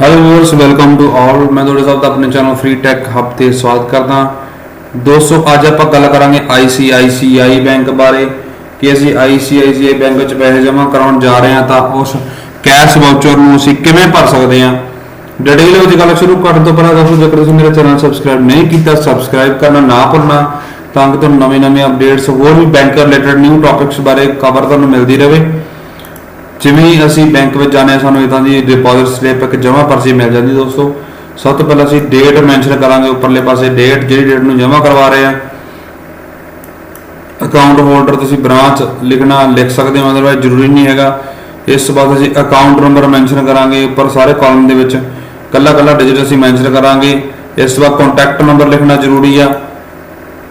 Hello viewers welcome to all ਮੈਂ ਤੁਹਾਡੇ ਸਭ ਦਾ ਆਪਣੇ ਚੈਨਲ ਫ੍ਰੀ ਟੈਕ ਹਬ ਤੇ ਸਵਾਗਤ ਕਰਦਾ ਦੋਸਤੋ, ਅੱਜ ਆਪਾਂ ਗੱਲ ਕਰਾਂਗੇ ICICI ਬੈਂਕ ਬਾਰੇ ਕਿ ਅਸੀਂ ICICI ਬੈਂਕ ਵਿੱਚ ਪੈਸੇ ਜਮ੍ਹਾਂ ਕਰਾਉਣ ਜਾ ਰਹੇ ਹਾਂ ਤਾਂ ਉਸ ਕੈਸ਼ ਵਾਊਚਰ ਨੂੰ ਅਸੀਂ ਕਿਵੇਂ ਭਰ ਸਕਦੇ ਹਾਂ। ਡਿਟੇਲ ਵਿੱਚ ਗੱਲ ਸ਼ੁਰੂ ਕਰਨ ਤੋਂ ਪਹਿਲਾਂ ਦੋਸਤੋ ਜੇਕਰ ਤੁਸੀਂ ਮੇਰਾ ਚੈਨਲ ਸਬਸਕ੍ਰਾਈਬ ਨਹੀਂ ਕੀਤਾ ਸਬਸਕ੍ਰਾਈਬ ਕਰਨਾ ਨਾ ਭੁੱਲਣਾ, ਤਾਂ ਕਿ ਤੁਹਾਨੂੰ ਨਵੇਂ-ਨਵੇਂ ਅਪਡੇਟਸ ਹੋਰ ਵੀ ਬੈਂਕ ਰਿਲੇਟਡ ਨਿਊ ਟੌਪਿਕਸ ਬਾਰੇ ਕਵਰ ਤੁਹਾਨੂੰ ਮਿਲਦੀ ਰਹੇ। ਜਿਵੇਂ ਹੀ ਅਸੀਂ ਬੈਂਕ ਵਿੱਚ ਜਾਂਦੇ ਹਾਂ, ਸਾਨੂੰ ਇਦਾਂ ਦੀ ਡਿਪੋਜ਼ਿਟ ਸਲਿੱਪ ਇੱਕ ਜਮ੍ਹਾਂ ਪਰਚੀ ਮਿਲ ਜਾਂਦੀ ਦੋਸਤੋ। ਸਭ ਤੋਂ ਪਹਿਲਾਂ ਅਸੀਂ ਡੇਟ ਮੈਂਸ਼ਨ ਕਰਾਂਗੇ, ਉੱਪਰਲੇ ਪਾਸੇ ਡੇਟ ਜਿਹੜੀ ਡੇਟ ਨੂੰ ਜਮ੍ਹਾਂ ਕਰਵਾ ਰਹੇ ਆ ਅਕਾਊਂਟ ਹੋਲਡਰ ਤੁਸੀਂ ਬ੍ਰਾਂਚ ਲਿਖਣਾ, ਲਿਖ ਸਕਦੇ ਹੋ ਅਦਰਵਾਇਜ਼ ਜ਼ਰੂਰੀ ਨਹੀਂ ਹੈਗਾ। ਇਸ ਤੋਂ ਬਾਅਦ ਅਸੀਂ ਅਕਾਊਂਟ ਨੰਬਰ ਮੈਂਸ਼ਨ ਕਰਾਂਗੇ, ਉੱਪਰ ਸਾਰੇ ਕਾਲਮ ਦੇ ਵਿੱਚ ਕੱਲਾ ਕੱਲਾ ਡਿਜਿਟ ਅਸੀਂ ਮੈਂਸ਼ਨ ਕਰਾਂਗੇ। ਇਸ ਤੋਂ ਬਾਅਦ ਕੰਟੈਕਟ ਨੰਬਰ ਲਿਖਣਾ ਜ਼ਰੂਰੀ ਆ।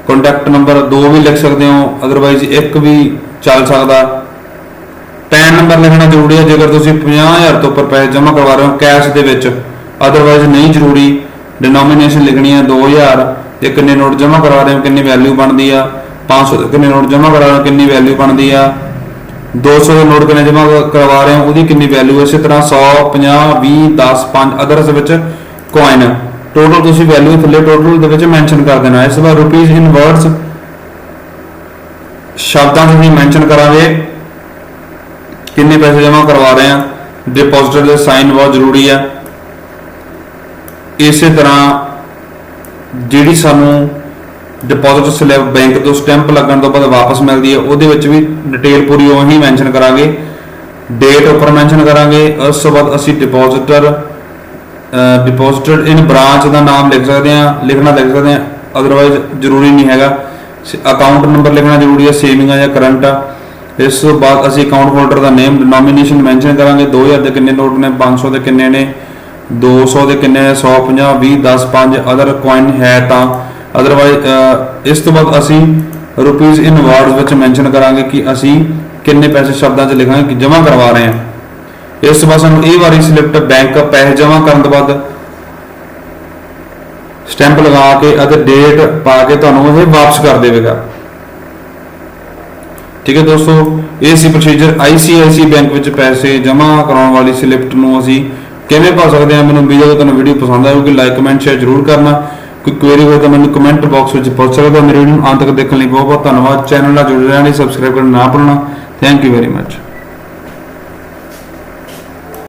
ਕੰਟੈਕਟ ਨੰਬਰ ਦੋ ਵੀ ਲਿਖ ਸਕਦੇ ਹੋ ਅਦਰਵਾਈਜ਼ ਇੱਕ ਵੀ ਚੱਲ ਸਕਦਾ। ਪੈਨ ਨੰਬਰ ਲਿਖਣਾ ਜ਼ਰੂਰੀ ਹੈ, ਜੇਕਰ ਤੁਸੀਂ 50000 ਤੋਂ ਉੱਪਰ ਪੈਸੇ ਜਮ੍ਹਾਂ ਕਰਵਾ ਰਹੇ ਹੋ ਕੈਸ਼ ਦੇ ਵਿੱਚ। ਅਦਰਵਾਈਜ਼ ਨਹੀਂ ਜ਼ਰੂਰੀ। ਡਿਨੋਮੀਨੇਸ਼ਨ ਲਿਖਣੀ ਹੈ 2000 ਤੇ ਕਿੰਨੇ ਨੋਟ ਜਮ੍ਹਾਂ ਕਰਵਾ ਰਹੇ ਹੋ, ਕਿੰਨੀ ਵੈਲਿਊ ਬਣਦੀ ਆ? 500 ਦੇ ਕਿੰਨੇ ਨੋਟ ਜਮ੍ਹਾਂ ਕਰਵਾ ਰਹੇ ਹੋ, ਕਿੰਨੀ ਵੈਲਿਊ ਬਣਦੀ ਆ? 200 ਦੇ ਨੋਟ ਕਿੰਨੇ ਜਮ੍ਹਾਂ ਕਰਵਾ ਰਹੇ ਹੋ, ਉਹਦੀ ਕਿੰਨੀ ਵੈਲਿਊ ਇਸੇ ਤਰ੍ਹਾਂ 100 50 20 10 5 ਅਦਰਸ ਵਿੱਚ ਕੋਇਨ ਟੋਟਲ ਤੁਸੀਂ ਵੈਲਿਊ ਥੱਲੇ ਟੋਟਲ ਦੇ ਵਿੱਚ ਮੈਂਸ਼ਨ ਕਰ ਦੇਣਾ। ਇਸ ਵਾਰ ਬਾਅਦ ਰੁਪੀਸ ਇਨ ਵਰਡਸ ਸ਼ਬਦਾਂ 'ਚ ਵੀ ਮੈਂਸ਼ਨ ਕਰਾਂਗੇ। ਕਿੰਨੇ ਪੈਸੇ ਜਮ੍ਹਾਂ ਕਰਵਾ ਰਹੇ ਆ ਡਿਪੋਜ਼ਿਟਰ ਦੇ ਸਾਈਨ ਬਹੁਤ ਜ਼ਰੂਰੀ ਆ। ਇਸੇ ਤਰ੍ਹਾਂ ਜਿਹੜੀ ਸਾਨੂੰ ਡਿਪੋਜ਼ਿਟ ਸਲਿੱਪ ਬੈਂਕ ਤੋਂ ਸਟੈਂਪ ਲੱਗਣ ਤੋਂ ਬਾਅਦ ਵਾਪਸ ਮਿਲਦੀ ਹੈ, ਉਹਦੇ ਵਿੱਚ ਵੀ ਡਿਟੇਲ ਪੂਰੀ ਉਹੀ ਮੈਂਸ਼ਨ ਕਰਾਂਗੇ। ਡੇਟ ਉੱਪਰ ਮੈਂਸ਼ਨ ਕਰਾਂਗੇ। ਉਸ ਤੋਂ ਬਾਅਦ ਅਸੀਂ ਡਿਪੋਜ਼ਿਟਰ ਡਿਪੋਜ਼ਿਟਡ ਇਨ ਬ੍ਰਾਂਚ ਦਾ ਨਾਮ ਲਿਖ ਸਕਦੇ ਹਾਂ, ਲਿਖਣਾ ਲਿਖ ਸਕਦੇ ਹਾਂ। ਅਦਰਵਾਈਜ਼ ਜ਼ਰੂਰੀ ਨਹੀਂ ਹੈਗਾ। ਅਕਾਊਂਟ ਨੰਬਰ ਲਿਖਣਾ ਜ਼ਰੂਰੀ ਹੈ ਸੇਵਿੰਗ ਆ ਜਾਂ ਕਰੰਟ ਆ। ਇਸ ਤੋਂ ਬਾਅਦ ਅਸੀਂ ਅਕਾਊਂਟ ਹੋਲਡਰ ਦਾ ਨੇਮ ਡਿਨੋਮੀਨੇਸ਼ਨ ਮੈਂਸ਼ਨ ਕਰਾਂਗੇ। 2000 ਦੇ ਕਿੰਨੇ ਨੋਟ ਨੇ 500 ਦੇ ਕਿੰਨੇ ਨੇ 200 ਦੇ ਕਿੰਨੇ ਨੇ 150 20 10 5 ਅਦਰ ਕੋਇਨ ਹੈ ਤਾਂ। ਅਦਰਵਾਈਜ਼ ਇਸ ਤੋਂ ਬਾਅਦ ਅਸੀਂ ਰੁਪੀਸ ਇਨ ਵਾਰਡਸ ਵਿੱਚ ਮੈਂਸ਼ਨ ਕਰਾਂਗੇ ਕਿ ਅਸੀਂ ਕਿੰਨੇ ਪੈਸੇ ਸ਼ਬਦਾਂ 'ਚ ਲਿਖਾਂਗੇ ਕਿ ਜਮ੍ਹਾਂ ਕਰਵਾ ਰਹੇ ਹਾਂ। ਇਸ ਤੋਂ ਬਾਅਦ ਸਾਨੂੰ ਇਹ ਵਾਰੀ ਸਲਿੱਪ ਬੈਂਕ ਪੈਸੇ ਜਮ੍ਹਾਂ ਕਰਨ ਤੋਂ ਬਾਅਦ ਸਟੈਂਪ ਲਗਾ ਕੇ ਅਤੇ ਡੇਟ ਪਾ ਕੇ ਤੁਹਾਨੂੰ ਇਹ ਵਾਪਸ ਕਰ ਦੇਵੇਗਾ। ਠੀਕ ਹੈ ਦੋਸਤੋ, ਇਹ ਸੀ ਪ੍ਰੋਸੀਜਰ ICICI ਬੈਂਕ ਵਿੱਚ ਪੈਸੇ ਜਮ੍ਹਾਂ ਕਰਾਉਣ ਵਾਲੀ ਸਲਿੱਪ ਨੂੰ ਅਸੀਂ ਕਿਵੇਂ ਪਾ ਸਕਦੇ ਹਾਂ? ਮੈਨੂੰ ਉਮੀਦ ਹੈ ਤੁਹਾਨੂੰ ਵੀਡੀਓ ਪਸੰਦ ਆਊਗੀ। ਲਾਈਕ ਕਮੈਂਟ ਸ਼ੇਅਰ ਜ਼ਰੂਰ ਕਰਨਾ। ਕੋਈ ਕੁਐਰੀ ਹੋਵੇ ਤਾਂ ਮੈਨੂੰ ਕਮੈਂਟ ਬਾਕਸ ਵਿੱਚ ਪੁੱਛ ਸਕਦੇ। ਹੋ ਮੇਰੀ ਵੀਡੀਓ ਨੂੰ ਅੰਤ ਤੱਕ ਦੇਖਣ ਲਈ ਬਹੁਤ ਬਹੁਤ ਧੰਨਵਾਦ। ਚੈਨਲ ਨਾਲ ਜੁੜੇ ਰਹਿਣ ਲਈ ਸਬਸਕ੍ਰਾਈਬ ਕਰਨਾ ਨਾ ਭੁੱਲਣਾ। Thank you very much